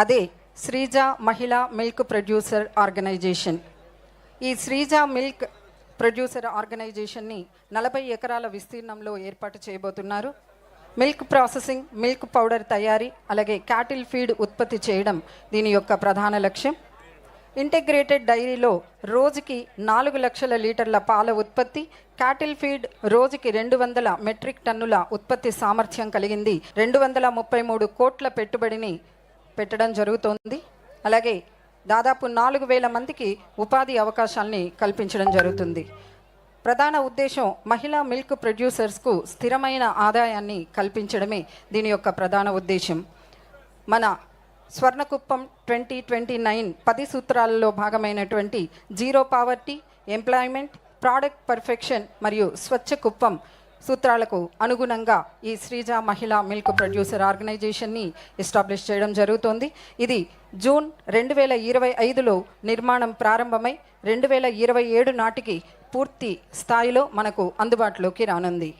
అదే శ్రీజ మహిళా milk producer organisation. ఈ శ్రీజ మిల్క్ ప్రొడ్యూసర్ ఆర్గనైజేషన్ని నలభై ఎకరాల విస్తీర్ణంలో ఏర్పాటు చేయబోతున్నారు. మిల్క్ ప్రాసెసింగ్ మిల్క్ పౌడర్ తయారీ అలాగే క్యాటిల్ ఫీడ్ ఉత్పత్తి చేయడం దీని యొక్క ప్రధాన లక్ష్యం. ఇంటిగ్రేటెడ్ డైరీలో రోజుకి నాలుగు లక్షల లీటర్ల పాల ఉత్పత్తి క్యాటిల్ ఫీడ్ రోజుకి రెండు వందల మెట్రిక్ టన్నుల ఉత్పత్తి సామర్థ్యం కలిగింది. రెండు వందల ముప్పై మూడు కోట్ల పెట్టుబడిని పెట్టడం జరుగుతోంది. అలాగే దాదాపు నాలుగు వేల మందికి ఉపాధి అవకాశాల్ని కల్పించడం జరుగుతుంది. ప్రధాన ఉద్దేశం మహిళా మిల్క్ ప్రొడ్యూసర్స్కు స్థిరమైన ఆదాయాన్ని కల్పించడమే దీని యొక్క ప్రధాన ఉద్దేశం. మన స్వర్ణకుప్పం ట్వంటీ ట్వంటీ నైన్ పది సూత్రాలలో భాగమైనటువంటి zero poverty employment product perfection మరియు స్వచ్ఛ కుప్పం సూత్రాలకు అనుగుణంగా ఈ శ్రీజ మహిళా మిల్క్ ప్రొడ్యూసర్ ఆర్గనైజేషన్ని ఎస్టాబ్లిష్ చేయడం జరుగుతోంది. ఇది జూన్ రెండు వేల ఇరవై ఐదులో నిర్మాణం ప్రారంభమై రెండు వేల ఇరవై ఏడు నాటికి పూర్తి స్థాయిలో మనకు అందుబాటులోకి రానుంది.